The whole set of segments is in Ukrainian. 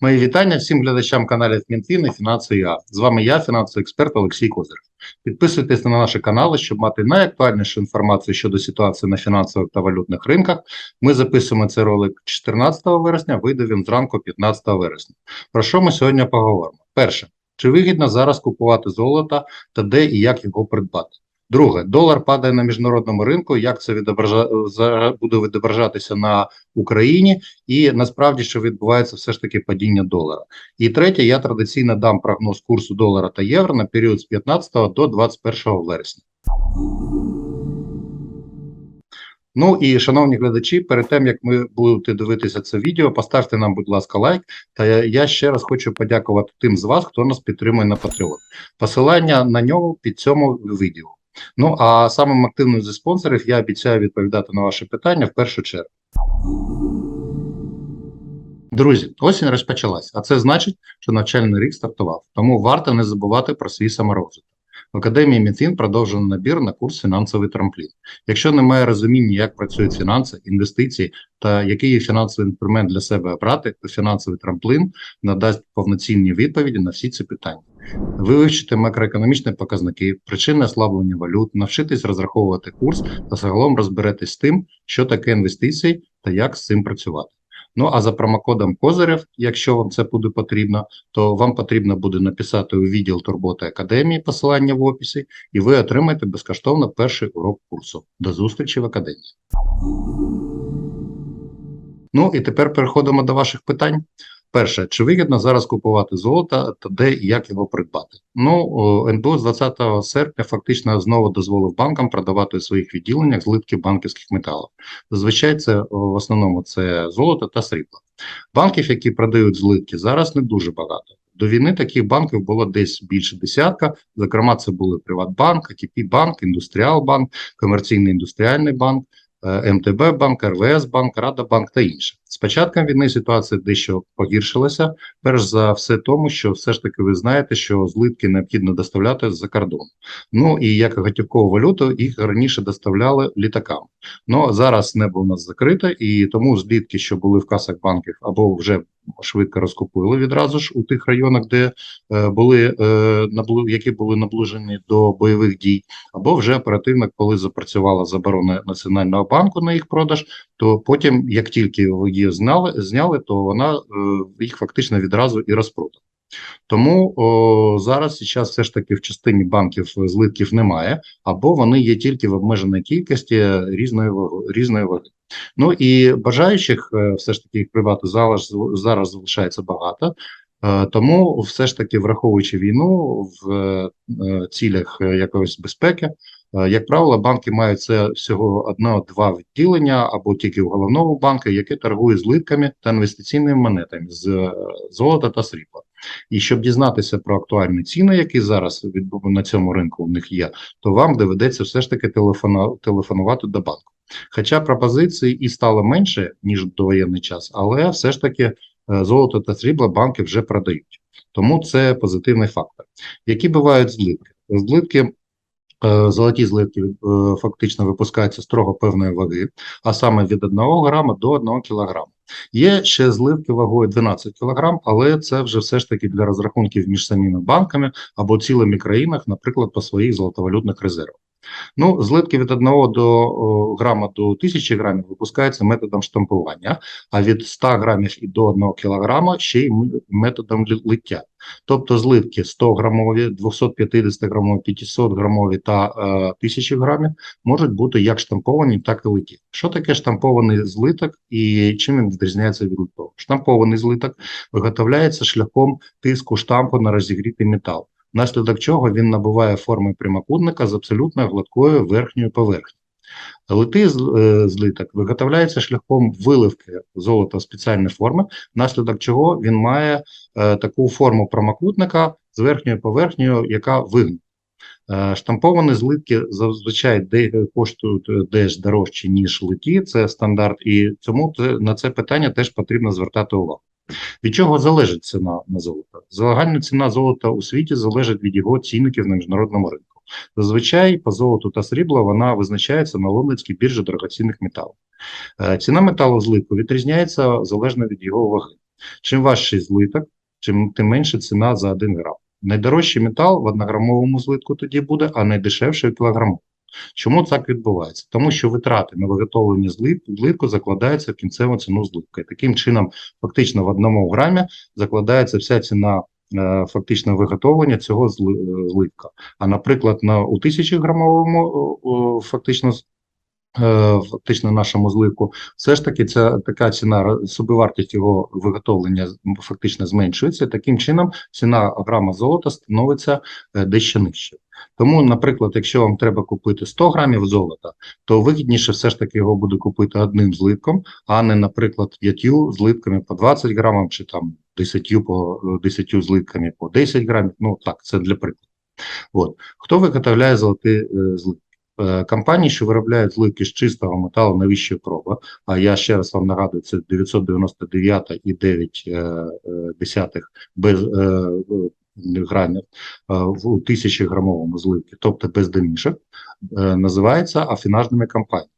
Мої вітання всім глядачам каналів Мінфін і Фінансовий Я. З вами я, фінансовий експерт Олексій Козир. Підписуйтесь на наші канали, щоб мати найактуальнішу інформацію щодо ситуації на фінансових та валютних ринках. Ми записуємо цей ролик 14 вересня, вийде він зранку 15 вересня. Про що ми сьогодні поговоримо? Перше, чи вигідно зараз купувати золото та де і як його придбати? Друге, долар падає на міжнародному ринку. Як це відобража... буде відображатися на Україні? І насправді, що відбувається все ж таки падіння долара. І третє, я традиційно дам прогноз курсу долара та євро на період з 15 до 21 вересня. Ну і шановні глядачі, перед тим як ми будете дивитися це відео, поставте нам, будь ласка, лайк. Та я ще раз хочу подякувати тим з вас, хто нас підтримує на Patreon. Посилання на нього під цьому відео. Ну а самим активним зі спонсорів я обіцяю відповідати на ваші питання в першу чергу. Друзі, осінь розпочалась, а це значить, що навчальний рік стартував. Тому варто не забувати про свій саморозвиток. В Академії Мінфін продовжено набір на курс фінансовий трамплін. Якщо немає розуміння, як працюють фінанси, інвестиції та який є фінансовий інструмент для себе обрати, то фінансовий трамплін надасть повноцінні відповіді на всі ці питання. Ви вивчите макроекономічні показники, причини ослаблення валют, навчитесь розраховувати курс та загалом розберетесь з тим, що таке інвестиції та як з цим працювати. Ну а за промокодом Козирев, якщо вам це буде потрібно, то вам потрібно буде написати у відділ турботи академії посилання в описі, і ви отримаєте безкоштовно перший урок курсу. До зустрічі в академії. Ну і тепер переходимо до ваших питань. Перше, чи вигідно зараз купувати золото та де і як його придбати? Ну, НБУ з 20 серпня фактично знову дозволив банкам продавати у своїх відділеннях злитки банківських металів. Зазвичай це в основному це золото та срібло. Банків, які продають злитки, зараз не дуже багато. До війни таких банків було десь більше десятка. Зокрема, це були Приватбанк, АКП банк, Індустріалбанк, Комерційний індустріальний банк, е, МТБ банк, РВС банк, Рада банк та інше. З початком війни ситуація дещо погіршилася. Перш за все тому, що все ж таки ви знаєте, що злитки необхідно доставляти з-за кордону. Ну і як готівкову валюту їх раніше доставляли літаками. Ну зараз небо у нас закрите, і тому злітки, що були в касах банків, або вже швидко розкупили відразу ж у тих районах, де е, були е, наблу- які були наближені до бойових дій, або вже оперативно, коли запрацювала заборона Національного банку на їх продаж, то потім, як тільки її знали, зняли, то вона е, їх фактично відразу і розпродала. Тому о, зараз зараз все ж таки в частині банків злитків немає, або вони є тільки в обмеженій кількості різної різної ваги. Ну і бажаючих е, все ж таки їх зараз, зараз залишається багато. Е, Тому все ж таки, враховуючи війну в цілях якоїсь безпеки, як правило, банки мають це всього одне-два відділення або тільки в головному банку, яке торгує злитками та інвестиційними монетами з е, золота та срібла. І щоб дізнатися про актуальні ціни, які зараз на цьому ринку в них є, то вам доведеться все ж таки телефонувати до банку. Хоча пропозицій і стало менше, ніж в довоєнний час, але все ж таки е, золото та срібло банки вже продають. Тому це позитивний фактор. Які бувають злитки? Злитки, е, золоті злитки е, фактично випускаються строго певної ваги, а саме від 1 грама до 1 кілограма. Є ще зливки вагою 12 кг, але це вже все ж таки для розрахунків між самими банками або цілими країнах, наприклад, по своїх золотовалютних резервах. Ну, злитки від 1 до грама до 1000 грамів випускаються методом штампування, а від 100 грамів і до 1 кілограма ще й методом лиття. Тобто злитки 100 грамові, 250 грамові, 500 грамові та е, 1000 грамів можуть бути як штамповані, так і литі. Що таке штампований злиток і чим він відрізняється від литого? Штампований злиток виготовляється шляхом тиску штампу на розігрітий метал, внаслідок чого він набуває форми прямокутника з абсолютно гладкою верхньою поверхнею. Литий е, злиток виготовляється шляхом виливки золота в спеціальні форми, внаслідок чого він має е, таку форму прямокутника з верхньою поверхнею, яка вигнута. Е, Штамповані злитки зазвичай де, коштують е, десь дорожче, ніж литі, це стандарт, і цьому на це питання теж потрібно звертати увагу. Від чого залежить ціна на золото? Загальна ціна золота у світі залежить від його цінників на міжнародному ринку. Зазвичай по золоту та сріблу вона визначається на лондонській біржі дорогоцінних металів. Е, Ціна металу злитку відрізняється залежно від його ваги. Чим важчий злиток, чим тим менше ціна за 1 грам. Найдорожчий метал в 1-грамовому злитку тоді буде, а найдешевший кілограмовому. Чому так відбувається? Тому що витрати на виготовлення злит- злитку закладаються в кінцеву ціну злитка. І таким чином, фактично в одному грамі закладається вся ціна е, фактично виготовлення цього зли- е, злитка. А наприклад, на у тисячі грамовому о, фактично е, фактично нашому зливку, все ж таки ця така ціна собівартість його виготовлення фактично зменшується. Таким чином, ціна грама золота становиться е, дещо нижче. Тому, наприклад, якщо вам треба купити 100 грамів золота, то вигідніше все ж таки його буде купити одним злитком, а не, наприклад, п'ятью злитками по 20 грамів чи там 10 по 10 злитками по 10 грамів. Ну так, це для прикладу. От. Хто виготовляє золоті е, злитки? Е, Компанії, що виробляють злитки з чистого металу найвищої проби, а я ще раз вам нагадую, це 999 і 9 е, е, без е, грамів в тисячі грамовому зливці, тобто без домішок, е, називається афінажними компаніями.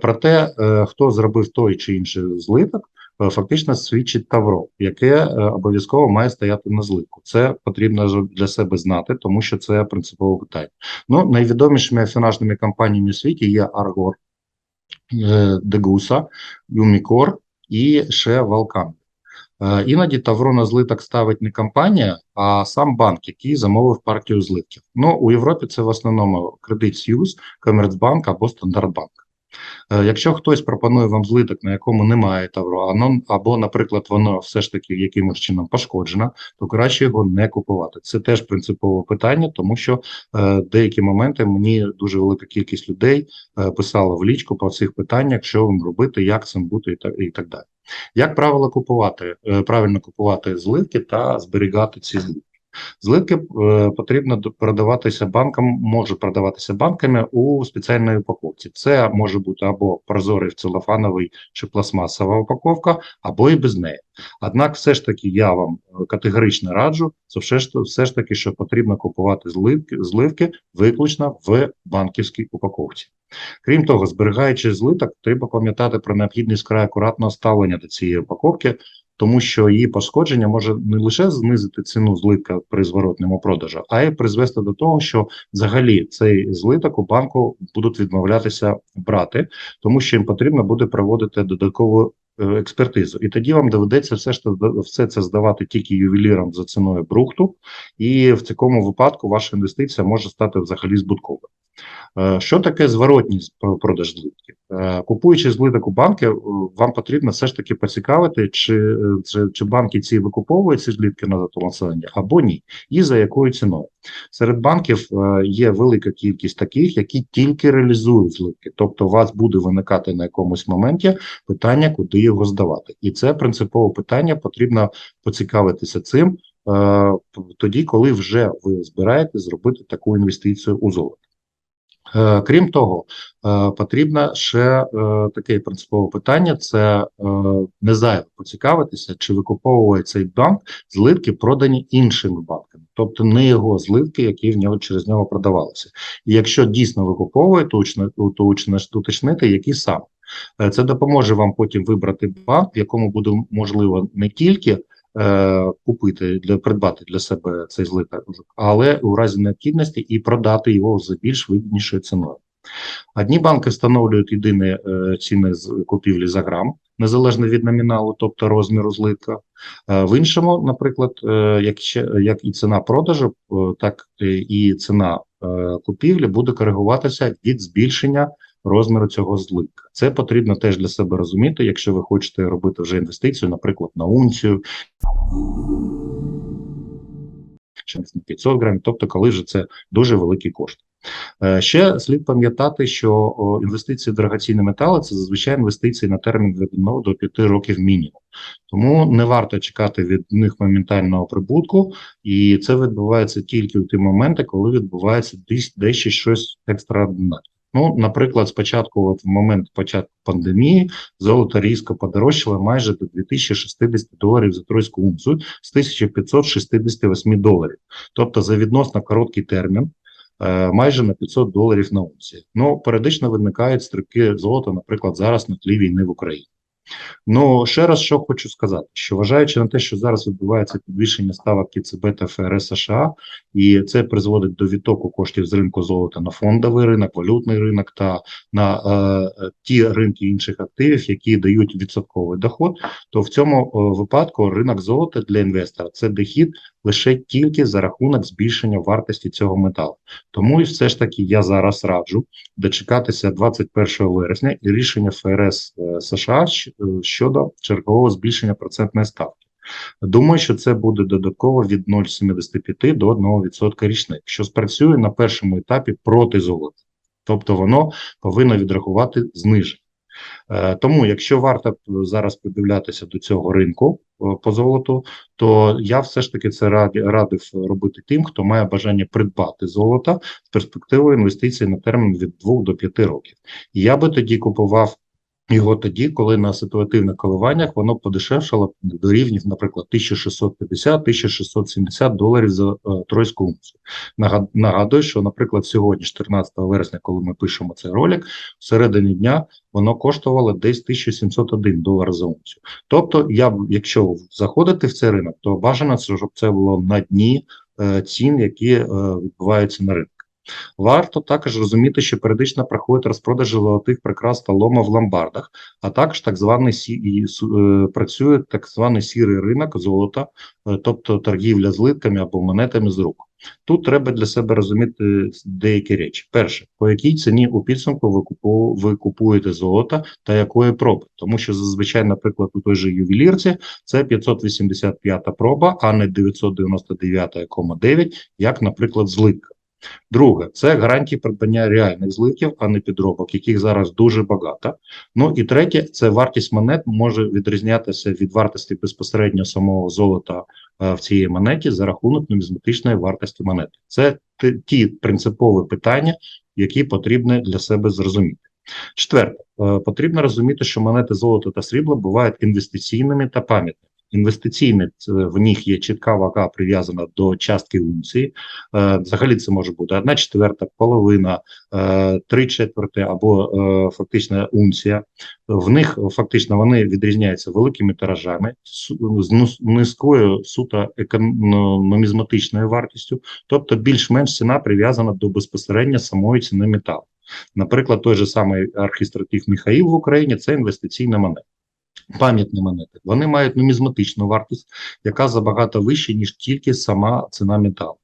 Проте, хто зробив той чи інший злиток, фактично свідчить тавро, яке е, обов'язково має стояти на злитку. Це потрібно для себе знати, тому що це принципове питання. Ну, найвідомішими афінажними компаніями у світі є Аргор, е, Дегуса, Юмікор і ще Валкан. Е, Іноді тавро на злиток ставить не компанія, а сам банк, який замовив партію злитків. Ну, у Європі це в основному Credit Suisse, Комерцбанк або Стандартбанк. Е, Якщо хтось пропонує вам злиток, на якому немає тавро, або, наприклад, воно все ж таки якимось чином пошкоджено, то краще його не купувати. Це теж принципове питання, тому що е, деякі моменти мені дуже велика кількість людей е, писала в лічку по цих питаннях, що вам робити, як цим бути і так, і так далі. Як правило купувати, е, правильно купувати зливки та зберігати ці зливки? Зливки е, потрібно продаватися банкам, можуть продаватися банками у спеціальній упаковці. Це може бути або прозорий целофановий чи пластмасова упаковка, або і без неї. Однак, все ж таки, я вам е, категорично раджу, це все ж, все ж таки, що потрібно купувати зливки, зливки виключно в банківській упаковці. Крім того, зберігаючи злиток, треба пам'ятати про необхідність край акуратного ставлення до цієї упаковки, тому що її пошкодження може не лише знизити ціну злитка при зворотному продажу, а й призвести до того, що взагалі цей злиток у банку будуть відмовлятися брати, тому що їм потрібно буде проводити додаткову експертизу. І тоді вам доведеться все ж все це здавати тільки ювелірам за ціною брухту, і в такому випадку ваша інвестиція може стати взагалі збутковою. Е, Що таке зворотність продаж злитків? Е, Купуючи злиток у банки, е, вам потрібно все ж таки поцікавити, чи, е, чи, чи банки ці викуповують ці злитки на населення або ні, і за якою ціною. Серед банків е, є велика кількість таких, які тільки реалізують злитки. Тобто, у вас буде виникати на якомусь моменті питання, куди його здавати. І це принципове питання, потрібно поцікавитися цим е, тоді, коли вже ви збираєте зробити таку інвестицію у золото. Е, Крім того, е, потрібно ще е, таке принципове питання: це не зайво поцікавитися, чи викуповує цей банк зливки, продані іншими банками, тобто не його зливки, які в нього через нього продавалися. І якщо дійсно викуповує, то уточнити, які саме. Це допоможе вам потім вибрати банк, в якому буде можливо не тільки е, купити для придбати для себе цей злиток, але у разі необхідності і продати його за більш вигіднішою ціною. Одні банки встановлюють єдині е, ціни з купівлі за грам, незалежно від номіналу, тобто розміру злитка. Е, в іншому, наприклад, е, як, як і ціна продажу, е, так і ціна е, купівлі буде коригуватися від збільшення розміру цього злитка. Це потрібно теж для себе розуміти, якщо ви хочете робити вже інвестицію, наприклад, на унцію, чи на 500 грамів, тобто коли вже це дуже великий кошт. Е, Ще слід пам'ятати, що інвестиції в дорогоцінні метали це зазвичай інвестиції на термін від 1 до 5 років мінімум. Тому не варто чекати від них моментального прибутку, і це відбувається тільки в ті моменти, коли відбувається десь дещо щось екстраординарне. Ну, наприклад, спочатку, от в момент початку пандемії, золото різко подорожчало майже до 2060 доларів за тройську унцію з 1568 доларів. Тобто за відносно короткий термін е, майже на 500 доларів на унцію. Ну, періодично виникають стрибки золота, наприклад, зараз на тлі війни в Україні. Ну, ще раз що хочу сказати, що вважаючи на те, що зараз відбувається підвищення ставок ЄЦБ та ФРС США, і це призводить до відтоку коштів з ринку золота на фондовий ринок, валютний ринок та на е, ті ринки інших активів, які дають відсотковий доход, то в цьому е, випадку ринок золота для інвестора це дохід лише тільки за рахунок збільшення вартості цього металу. Тому і все ж таки я зараз раджу дочекатися 21 вересня і рішення ФРС е, США е, щодо чергового збільшення процентної ставки. Думаю, що це буде додатково від 0,75 до 1% річних, що спрацює на першому етапі проти золота. Тобто воно повинно відрахувати зниження. Е, Тому, якщо варто зараз подивлятися до цього ринку е, по золоту, то я все ж таки це радив робити тим, хто має бажання придбати золото з перспективою інвестицій на термін від 2 до 5 років. Я би тоді купував його тоді, коли на ситуативних коливаннях воно подешевшало до рівнів, наприклад, 1650-1670 доларів за е, тройську унцію. Нагад- Нагадую, що, наприклад, сьогодні, 14 вересня, коли ми пишемо цей ролик, всередині дня воно коштувало десь 1701 долар за унцію. Тобто, я якщо заходити в цей ринок, то бажано, щоб це було на дні е, цін, які е, відбуваються на ринку. Варто також розуміти, що періодично проходять розпродажі золотих прикрас та лома в ломбардах, а також так званий сі, е, працює так званий сірий ринок золота, е, тобто торгівля злитками або монетами з рук. Тут треба для себе розуміти деякі речі. Перше, по якій ціні у підсумку ви, купу, ви купуєте золото та якої проби, тому що зазвичай, наприклад, у той же ювелірці це 585 проба, а не 999,9, як, наприклад, злитка. Друге, це гарантії придбання реальних злитків, а не підробок, яких зараз дуже багато. Ну і третє, це вартість монет може відрізнятися від вартості безпосередньо самого золота е, в цій монеті за рахунок нумізматичної вартості монети. Це ті- ті принципові питання, які потрібно для себе зрозуміти. Четверте, е, потрібно розуміти, що монети золота та срібла бувають інвестиційними та пам'ятними. Інвестиційні це в них є чітка вага прив'язана до частки унції. Е, Взагалі це може бути одна четверта, половина, е, три четверти або е, фактично унція. В них фактично вони відрізняються великими тиражами з низькою суто економізматичною вартістю, тобто більш-менш ціна прив'язана до безпосередньо самої ціни металу. Наприклад, той же самий архістратив Міхаїл в Україні це інвестиційна монета. Пам'ятні монети. Вони мають нумізматичну вартість, яка забагато вища, ніж тільки сама ціна металу.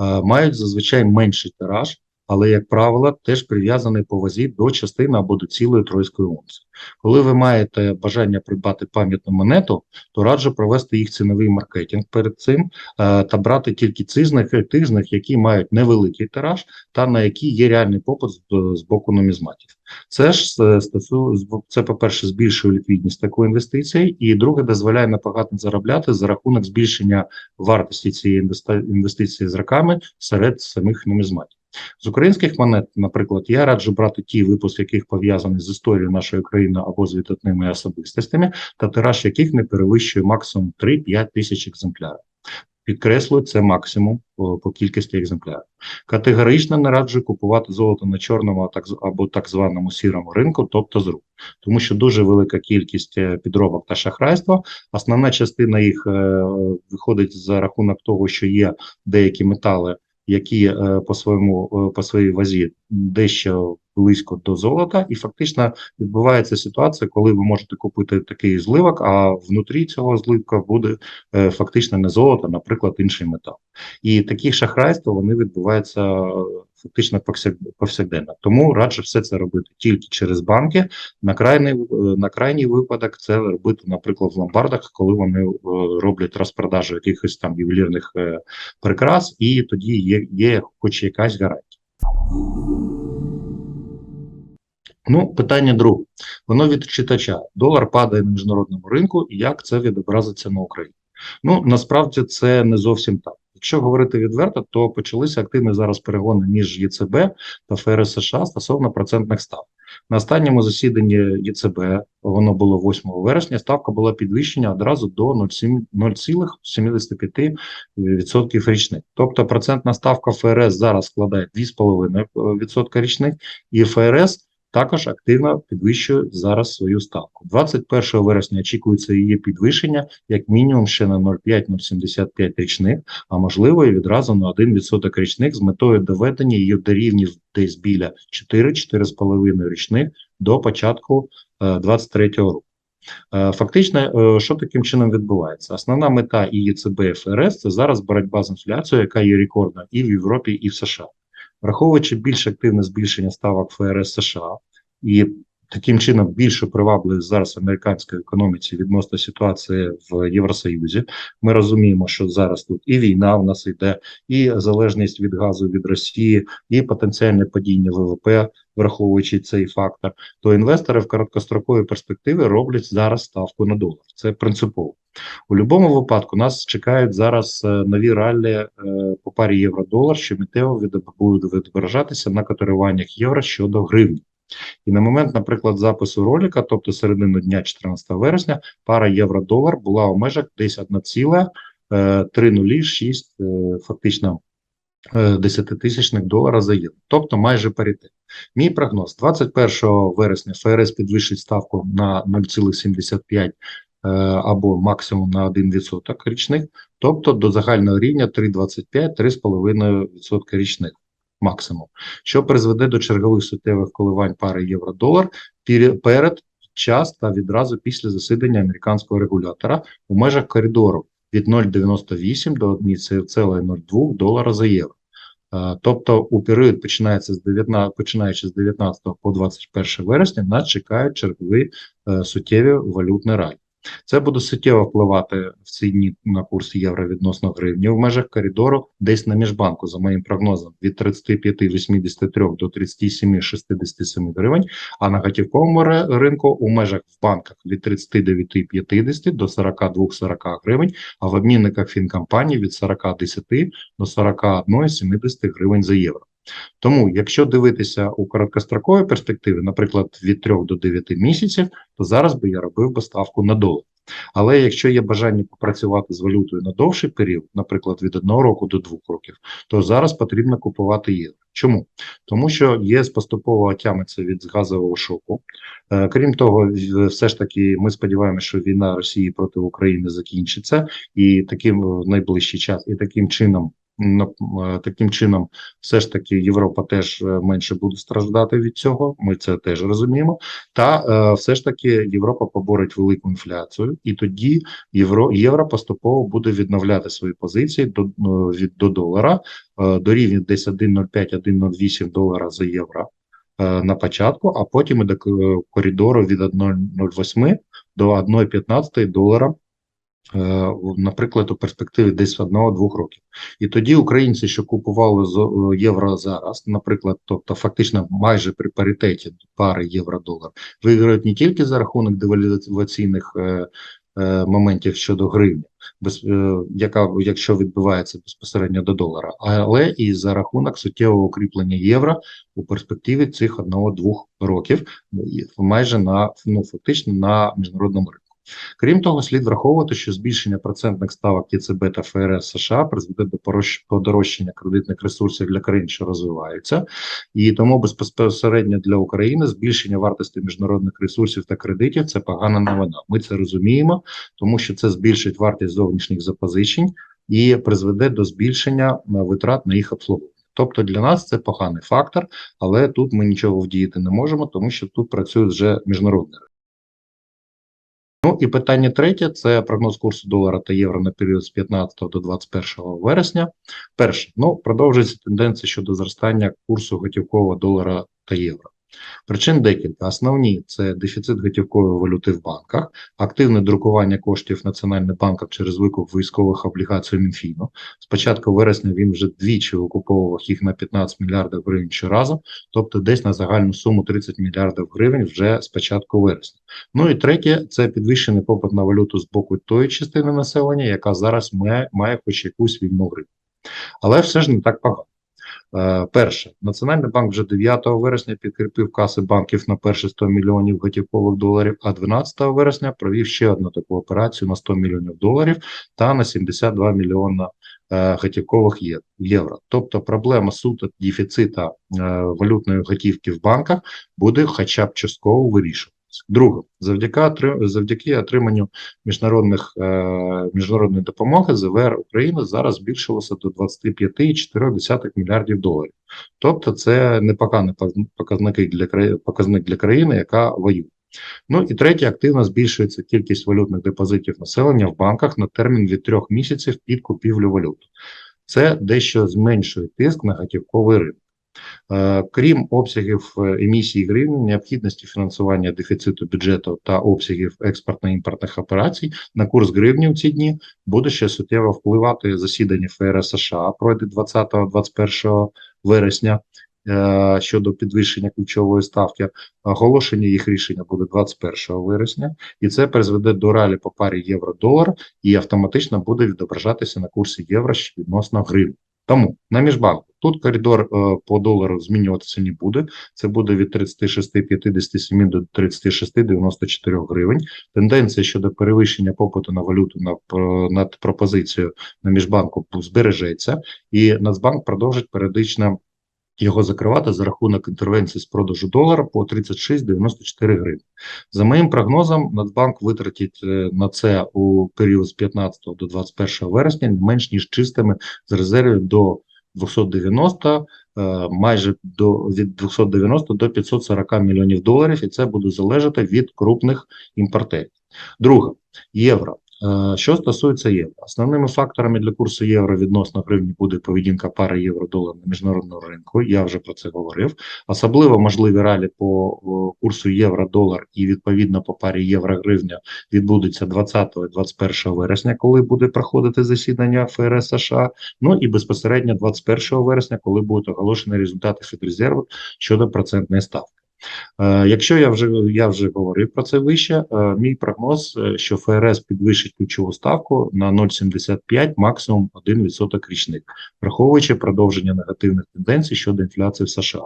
Е, мають зазвичай менший тираж, але, як правило, теж прив'язаний по вазі до частини або до цілої тройської унції. Коли ви маєте бажання придбати пам'ятну монету, то раджу провести їх ціновий маркетинг перед цим е, та брати тільки тих з них, які мають невеликий тираж та на які є реальний попит з, боку нумізматів. Це ж е, це, по-перше, збільшує ліквідність такої інвестиції, і друге, дозволяє непогано заробляти за рахунок збільшення вартості цієї інвестиції з роками серед самих нумізматів. З українських монет, наприклад, я раджу брати ті випуски, яких пов'язані з історією нашої країни або з видатними особистостями, та тираж яких не перевищує максимум 3-5 тисяч екземплярів. Підкреслюю, це максимум по кількості екземплярів. Категорично не раджу купувати золото на чорному або так званому сірому ринку, тобто з рук, тому що дуже велика кількість е, підробок та шахрайства. Основна частина їх е, виходить за рахунок того, що є деякі метали, які е, по своєму е, по своїй вазі дещо близько до золота, і фактично відбувається ситуація, коли ви можете купити такий зливок, а внутрі цього зливка буде е, фактично не золото, наприклад, інший метал. І такі шахрайства вони відбуваються фактично повсяк- повсякденно. Тому раджу все це робити тільки через банки. На крайній е, на крайній випадок це робити, наприклад, в ломбардах, коли вони е, роблять розпродажу якихось там ювелірних е, прикрас, і тоді є, є хоч якась гарантія. Ну, питання друге. Воно від читача. Долар падає на міжнародному ринку, як це відобразиться на Україні? Ну, насправді це не зовсім так. Якщо говорити відверто, то почалися активні зараз перегони між ЄЦБ та ФРС США стосовно процентних ставок. На останньому засіданні ЄЦБ, воно було 8 вересня, ставка була підвищена одразу до 0,75% річних. Тобто процентна ставка ФРС зараз складає 2,5% річних, і ФРС також активно підвищує зараз свою ставку. 21 вересня очікується її підвищення як мінімум ще на 0,5-0,75 річних, а можливо і відразу на 1% річних з метою доведення її до рівнів десь біля 4-4,5 річних до початку 2023 року. Е, Фактично, е, що таким чином відбувається? Основна мета і ЄЦБ ФРС це зараз боротьба з інфляцією, яка є рекордна і в Європі, і в США. Враховуючи більш активне збільшення ставок ФРС США і таким чином більше привабливість зараз американської економіці відносно ситуації в Євросоюзі. Ми розуміємо, що зараз тут і війна в нас йде, і залежність від газу від Росії, і потенціальне падіння ВВП, враховуючи цей фактор, то інвестори в короткостроковій перспективі роблять зараз ставку на долар. Це принципово. У будь-якому випадку нас чекають зараз е, нові раллі е, по парі євро-долар, що від- будуть відображатися на котируваннях євро щодо гривні. І на момент, наприклад, запису ролика, тобто середину дня 14 вересня, пара євро-долар була у межах десь 1,306 е, фактично е, десятитисячних долара за євро, тобто майже паритет. Мій прогноз: 21 вересня ФРС підвищить ставку на 0,75 е, або максимум на 1% річних, тобто до загального рівня 3,25-3,5% річних максимум, що призведе до чергових суттєвих коливань пари євро-долар перед, час та відразу після засідання американського регулятора у межах коридору від 0,98 до 1,02 долара за євро. Тобто у період починається з 19, починаючи з 19 по 21 вересня, нас чекають чергові е, суттєві валютні ралі. Це буде суттєво впливати в ці дні на курс євро відносно гривні в межах коридору, десь на міжбанку, за моїм прогнозом, від 35,83 до 37,67 гривень, а на готівковому ринку у межах в банках від 39,50 до 42,40 гривень, а в обмінниках фінкомпаній від 40,10 до 41,70 гривень за євро. Тому, якщо дивитися у короткостроковій перспективі, наприклад, від 3 до 9 місяців, то зараз би я робив би ставку на долар. Але якщо є бажання попрацювати з валютою на довший період, наприклад, від 1 року до 2 років, то зараз потрібно купувати євро. Чому? Тому що ЄС поступово отямиться від газового шоку. Е, Крім того, все ж таки ми сподіваємося, що війна Росії проти України закінчиться, і таким в найближчий час, і таким чином. Е, Таким чином, все ж таки, Європа теж е, менше буде страждати від цього. Ми це теж розуміємо. Та е, все ж таки Європа поборить велику інфляцію, і тоді євро євро поступово буде відновляти свої позиції до від до долара до рівня десь 1,05-1,08 долара за євро на початку, а потім і до коридору від 1,08 до 1,15 долара. Е, Наприклад, у перспективі десь одного-двох років, і тоді українці, що купували е, євро зараз, наприклад, тобто фактично майже при паритеті пари євро-долар, виграють не тільки за рахунок девальваційних е, моментів щодо гривні, без, яка якщо відбувається безпосередньо до долара, але і за рахунок суттєвого укріплення євро у перспективі цих одного-двох років, майже на ну фактично на міжнародному ринку. Крім того, слід враховувати, що збільшення процентних ставок ЄЦБ та ФРС США призведе до подорожчання кредитних ресурсів для країн, що розвиваються, і тому безпосередньо для України збільшення вартості міжнародних ресурсів та кредитів це погана новина. Ми це розуміємо, тому що це збільшить вартість зовнішніх запозичень і призведе до збільшення е, витрат на їх обслуговування. Тобто для нас це поганий фактор, але тут ми нічого вдіяти не можемо, тому що тут працює вже міжнародний ринок. Ну і питання третє це прогноз курсу долара та євро на період з 15 до 21 вересня. Перше, ну продовжується тенденція щодо зростання курсу готівкового долара та євро. Причин декілька. Основні це дефіцит готівкової валюти в банках, активне друкування коштів Національним банком через викуп військових облігацій Мінфіну. З початку вересня він вже двічі викуповував їх на 15 мільярдів гривень щоразу, тобто десь на загальну суму 30 мільярдів гривень вже з початку вересня. Ну і третє це підвищений попит на валюту з боку тої частини населення, яка зараз має, має хоч якусь вільну гривню. Але все ж не так погано. Е, Перше, Національний банк вже 9 вересня підкріпив каси банків на перші 100 мільйонів готівкових доларів, а 12 вересня провів ще одну таку операцію на 100 мільйонів доларів та на 72 мільйона е, готівкових євро. Тобто проблема суто дефіцита е, валютної готівки в банках буде хоча б частково вирішуватися. Друге, завдяки, завдяки отриманню міжнародних, е, міжнародної допомоги ЗВР України зараз збільшилося до 25,4 мільярдів доларів. Тобто це непоганий пок- показник для, показник для країни, яка воює. Ну і третє, активно збільшується кількість валютних депозитів населення в банках на термін від трьох місяців під купівлю валют. Це дещо зменшує тиск на готівковий ринок. Е, Крім обсягів е, емісії гривень, необхідності фінансування дефіциту бюджету та обсягів експортно-імпортних операцій на курс гривні в ці дні буде ще суттєво впливати засідання ФРС США пройде 20-21 вересня е, щодо підвищення ключової ставки. Оголошення їх рішення буде 21 вересня, і це призведе до ралі по парі євро-долар і автоматично буде відображатися на курсі євро відносно гривні. Тому на міжбанку тут коридор е, по долару змінюватися не буде. Це буде від 36,57 до 36,94 гривень. Тенденція щодо перевищення попиту на валюту на, п- над пропозицією на міжбанку збережеться, і Нацбанк продовжить періодично його закривати за рахунок інтервенції з продажу долара по 36,94 гривні. За моїм прогнозом, Нацбанк витратить е, на це у період з 15 до 21 вересня не менш ніж чистими з резервів до 290, е, майже до від 290 до 540 мільйонів доларів, і це буде залежати від крупних імпортерів. Друге, євро. Е, Що стосується євро, основними факторами для курсу євро відносно гривні буде поведінка пари євро-долар на міжнародному ринку. Я вже про це говорив. Особливо можливі ралі по курсу євро-долар і відповідно по парі євро-гривня відбудуться 20 і 21 вересня, коли буде проходити засідання ФРС США. Ну і безпосередньо 21 вересня, коли будуть оголошені результати Федрезерву щодо процентної ставки. Е, Якщо я вже я вже говорив про це вище, е, мій прогноз, е, що ФРС підвищить ключову ставку на 0,75, максимум 1% річник, враховуючи продовження негативних тенденцій щодо інфляції в США.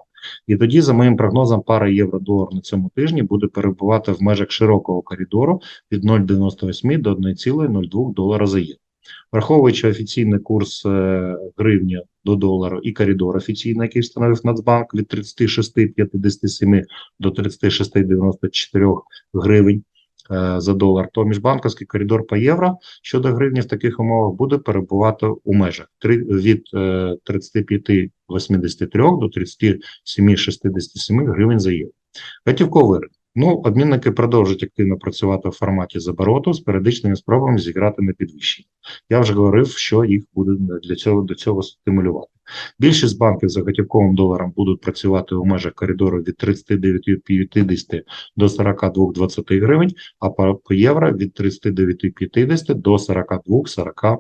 І тоді, за моїм прогнозом, пара євро-долар на цьому тижні буде перебувати в межах широкого коридору від 0,98 до 1,02 долара за євро. Враховуючи офіційний курс е, гривні до долару і коридор офіційний, який встановив Нацбанк від 36,57 до 36,94 гривень е, за долар, то міжбанківський коридор по євро щодо гривні в таких умовах буде перебувати у межах від е, 35,83 до 37,67 гривень за євро. Готівковий ринок. Ну, обмінники продовжують активно працювати в форматі забороту з періодичними спробами зіграти на підвищення. Я вже говорив, що їх буде для цього до цього стимулювати. Більшість банків за готівковим доларом будуть працювати у межах коридору від 39,50 до 42,20 гривень, а по, євро від 39,50 до 42,40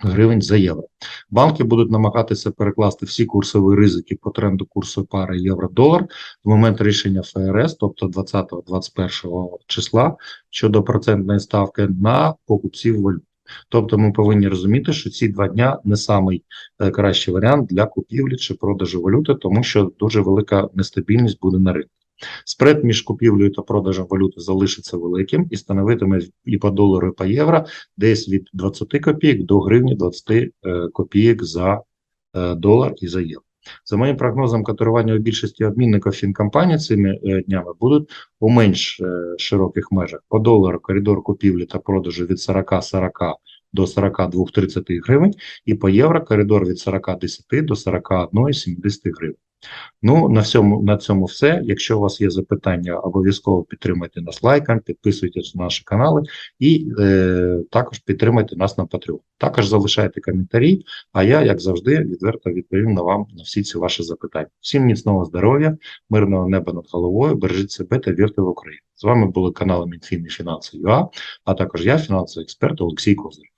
гривень за євро. Банки будуть намагатися перекласти всі курсові ризики по тренду курсу пари євро-долар в момент рішення ФРС, тобто 20-21 числа щодо процентної ставки на покупців валют. Тобто ми повинні розуміти, що ці два дня не самий е, кращий варіант для купівлі чи продажу валюти, тому що дуже велика нестабільність буде на ринку. Спред між купівлею та продажем валюти залишиться великим і становитиме і по долару, і по євро десь від 20 копійок до гривні 20 е, копійок за е, долар і за євро. За моїм прогнозом, котирування у більшості обмінників фінкомпаній цими е, днями будуть у менш широких межах. По долару коридор купівлі та продажу від 40-40 до 42-30 гривень, і по євро коридор від 40-10 до 41-70 гривень. Ну, на всьому на цьому все. Якщо у вас є запитання, обов'язково підтримайте нас лайком, підписуйтесь на наші канали і е, також підтримайте нас на Patreon. Також залишайте коментарі, а я, як завжди, відверто відповім на вам на всі ці ваші запитання. Всім міцного здоров'я, мирного неба над головою, бережіть себе та вірте в Україну. З вами були канали Мінфін і Фінанси ЮА, а також я, фінансовий експерт Олексій Козир.